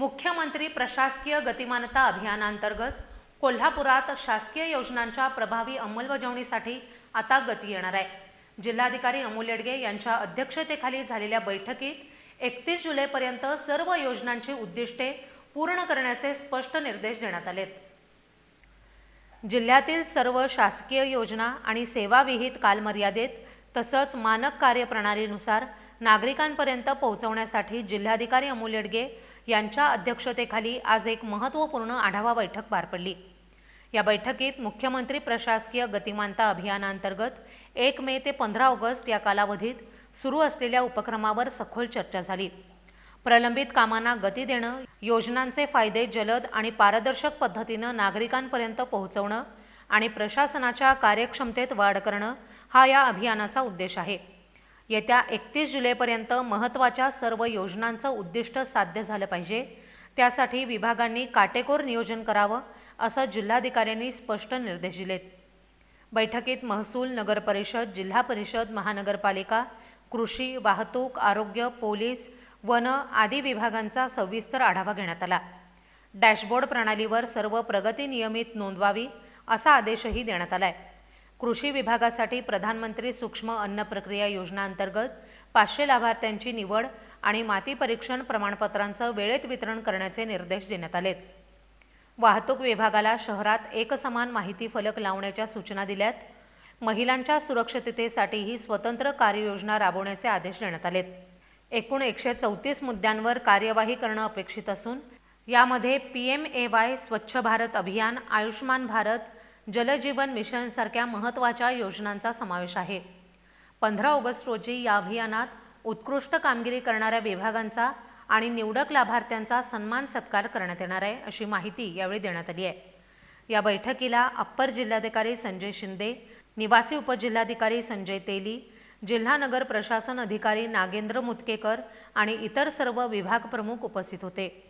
मुख्यमंत्री प्रशासकीय गतिमानता अभियानांतर्गत कोल्हापुरात शासकीय योजनांच्या प्रभावी अंमलबजावणीसाठी आता गती येणार आहे. जिल्हाधिकारी अमोल येडगे यांच्या अध्यक्षतेखाली झालेल्या बैठकीत एकतीस जुलैपर्यंत सर्व योजनांची उद्दिष्टे पूर्ण करण्याचे स्पष्ट निर्देश देण्यात आलेत. जिल्ह्यातील सर्व शासकीय योजना आणि सेवाविहित कालमर्यादेत तसंच मानक कार्यप्रणालीनुसार नागरिकांपर्यंत पोहोचवण्यासाठी जिल्हाधिकारी अमोल येडगे यांच्या अध्यक्षतेखाली आज एक महत्त्वपूर्ण आढावा बैठक पार पडली. या बैठकीत मुख्यमंत्री प्रशासकीय गतिमानता अभियानांतर्गत एक मे ते पंधरा ऑगस्ट या कालावधीत सुरू असलेल्या उपक्रमावर सखोल चर्चा झाली. प्रलंबित कामांना गती देणं योजनांचे फायदे जलद आणि पारदर्शक पद्धतीनं नागरिकांपर्यंत पोहोचवणं आणि प्रशासनाच्या कार्यक्षमतेत वाढ करणं हा या अभियानाचा उद्देश आहे. येत्या एकतीस जुलैपर्यंत महत्त्वाच्या सर्व योजनांचं उद्दिष्ट साध्य झालं पाहिजे. त्यासाठी विभागांनी काटेकोर नियोजन करावं असं जिल्हाधिकाऱ्यांनी स्पष्ट निर्देश दिलेत. बैठकीत महसूल नगरपरिषद जिल्हा परिषद महानगरपालिका कृषी वाहतूक आरोग्य पोलीस वन आदी विभागांचा सविस्तर आढावा घेण्यात आला. डॅशबोर्ड प्रणालीवर सर्व प्रगती नियमित नोंदवावी असा आदेशही देण्यात आला आहे कृषी विभागासाठी प्रधानमंत्री सूक्ष्म अन्न प्रक्रिया योजनाअंतर्गत पाचशे लाभार्थ्यांची निवड आणि माती परीक्षण प्रमाणपत्रांचं वेळेत वितरण करण्याचे निर्देश देण्यात आलेत. वाहतूक विभागाला शहरात एकसमान माहिती फलक लावण्याच्या सूचना दिल्यात. महिलांच्या सुरक्षिततेसाठीही स्वतंत्र कार्ययोजना राबवण्याचे आदेश देण्यात आलेत. एकूण एकशे चौतीस मुद्द्यांवर कार्यवाही करणं अपेक्षित असून यामध्ये पी एम ए वाय स्वच्छ भारत अभियान आयुष्मान भारत जलजीवन मिशनसारख्या महत्त्वाच्या योजनांचा समावेश आहे. पंधरा ऑगस्ट रोजी या अभियानात उत्कृष्ट कामगिरी करणाऱ्या विभागांचा आणि निवडक लाभार्थ्यांचा सन्मान सत्कार करण्यात येणार आहे अशी माहिती यावेळी देण्यात आली आहे. या बैठकीला अप्पर जिल्हाधिकारी संजय शिंदे निवासी उपजिल्हाधिकारी संजय तेली जिल्हा नगर प्रशासन अधिकारी नागेंद्र मुतकेकर आणि इतर सर्व विभाग प्रमुख उपस्थित होते.